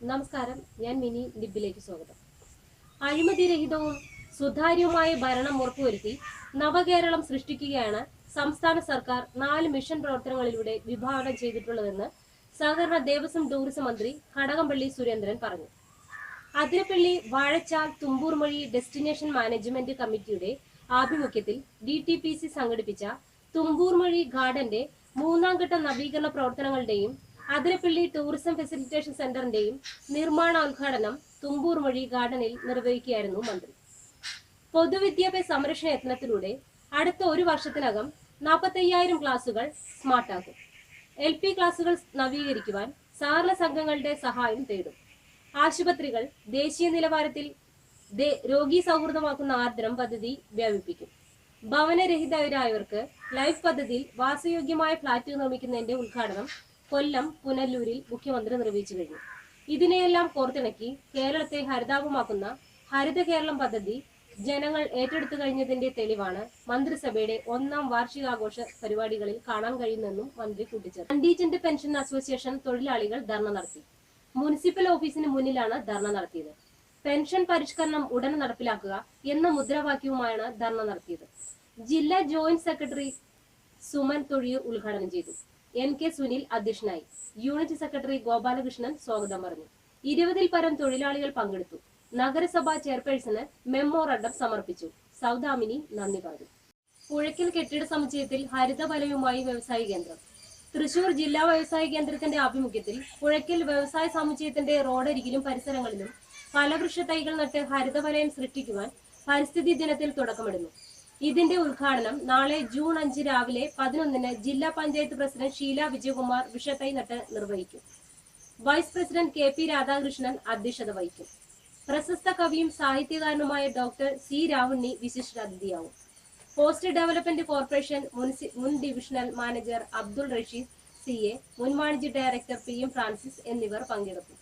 നമസ്കാരം ഞാൻ മിനി ഡിബിലേക്ക് സ്വാഗതം. അഴിമതിരഹിതവും സുതാര്യവുമായ ഭരണം ഉറപ്പുവരുത്തി നവകേരളം സൃഷ്ടിക്കുകയാണ് സംസ്ഥാന സർക്കാർ നാല് മിഷൻ പ്രവർത്തനങ്ങളിലൂടെ വിഭാവനം ചെയ്തിട്ടുള്ളതെന്ന് സഹകരണ ദേവസ്വം ടൂറിസം മന്ത്രി കടകംപള്ളി സുരേന്ദ്രൻ പറഞ്ഞു. അതിരപ്പള്ളി വാഴച്ചാൽ തുമ്പൂർമൊഴി ഡെസ്റ്റിനേഷൻ മാനേജ്മെന്റ് കമ്മിറ്റിയുടെ ആഭിമുഖ്യത്തിൽ ഡി ടി പി സി സംഘടിപ്പിച്ച തുമ്പൂർമൊഴി ഗാർഡന്റെ മൂന്നാം ഘട്ട നവീകരണ പ്രവർത്തനങ്ങളുടെയും അതിരപ്പള്ളി ടൂറിസം ഫെസിലിറ്റേഷൻ സെന്ററിന്റെയും നിർമ്മാണോദ്ഘാടനം തുമ്പൂർ വഴി ഗാർഡനിൽ നിർവഹിക്കുകയായിരുന്നു മന്ത്രി. പൊതുവിദ്യാഭ്യാസ സംരക്ഷണ യത്നത്തിലൂടെ അടുത്ത ഒരു വർഷത്തിനകം നാൽപ്പത്തയ്യായിരം ക്ലാസുകൾ സ്മാർട്ടാക്കും എൽ പി ക്ലാസുകൾ നവീകരിക്കുവാൻ സഹകരണ സംഘങ്ങളുടെ സഹായം തേടും. ആശുപത്രികൾ ദേശീയ നിലവാരത്തിൽ രോഗി സൗഹൃദമാക്കുന്ന ആർദ്രം പദ്ധതി വ്യാപിപ്പിക്കും. ഭവനരഹിതരായവർക്ക് ലൈഫ് പദ്ധതിയിൽ വാസയോഗ്യമായ ഫ്ളാറ്റ് നിർമ്മിക്കുന്നതിന്റെ ഉദ്ഘാടനം കൊല്ലം പുനല്ലൂരിൽ മുഖ്യമന്ത്രി നിർവഹിച്ചു കഴിഞ്ഞു. ഇതിനെയെല്ലാം കോർത്തിണക്കി കേരളത്തെ ഹരിതാപമാക്കുന്ന ഹരിത കേരളം പദ്ധതി ജനങ്ങൾ ഏറ്റെടുത്തു കഴിഞ്ഞതിന്റെ തെളിവാണ് മന്ത്രിസഭയുടെ ഒന്നാം വാർഷികാഘോഷ പരിപാടികളിൽ കാണാൻ കഴിയുന്നെന്നും മന്ത്രി കൂട്ടിച്ചേർത്തു. കണ്ടീജന്റ് പെൻഷൻ അസോസിയേഷൻ തൊഴിലാളികൾ ധർണ നടത്തി. മുനിസിപ്പൽ ഓഫീസിന് മുന്നിലാണ് ധർണ നടത്തിയത്. പെൻഷൻ പരിഷ്കരണം ഉടൻ നടപ്പിലാക്കുക എന്ന മുദ്രാവാക്യവുമായാണ് ധർണ നടത്തിയത്. ജില്ലാ ജോയിന്റ് സെക്രട്ടറി സുമൻ തൊഴിയൂർ ഉദ്ഘാടനം ചെയ്തു. എൻ കെ സുനിൽ അധ്യക്ഷനായി. യൂണിറ്റ് സെക്രട്ടറി ഗോപാലകൃഷ്ണൻ സ്വാഗതം പറഞ്ഞു. ഇരുപതിൽ പരം തൊഴിലാളികൾ പങ്കെടുത്തു. നഗരസഭാ ചെയർപേഴ്സണ് മെമ്മോറണ്ടം സമർപ്പിച്ചു. സൗദാമിനി നന്ദി പറഞ്ഞു. പുഴയ്ക്കൽ കെട്ടിട സമുച്ചയത്തിൽ ഹരിതവലയവുമായി വ്യവസായ കേന്ദ്രം. തൃശൂർ ജില്ലാ വ്യവസായ കേന്ദ്രത്തിന്റെ ആഭിമുഖ്യത്തിൽ പുഴയ്ക്കൽ വ്യവസായ സമുച്ചയത്തിന്റെ റോഡരികിലും പരിസരങ്ങളിലും ഫലവൃക്ഷ തൈകൾ നട്ട് ഹരിതവലയം സൃഷ്ടിക്കുവാൻ പരിസ്ഥിതി ദിനത്തിൽ തുടക്കമിടുന്നു. ഇതിന്റെ ഉദ്ഘാടനം നാളെ ജൂൺ അഞ്ച് രാവിലെ പതിനൊന്നിന് ജില്ലാ പഞ്ചായത്ത് പ്രസിഡന്റ് ഷീല വിജയകുമാർ വിഷത്തൈ നട്ട് നിർവഹിക്കും. Vice president K P Radhakrishnan അധ്യക്ഷത വഹിക്കും. പ്രശസ്ത കവിയും സാഹിത്യകാരനുമായ ഡോക്ടർ സി രാവുണ്ണി വിശിഷ്ട അതിഥിയാവും പോസ്റ്റ് ഡെവലപ്മെന്റ് കോർപ്പറേഷൻ മുൻ divisional manager Abdul Rasheed C A മുൻ വാണിജ്യ ഡയറക്ടർ പി എം ഫ്രാൻസിസ് എന്നിവർ പങ്കെടുക്കും.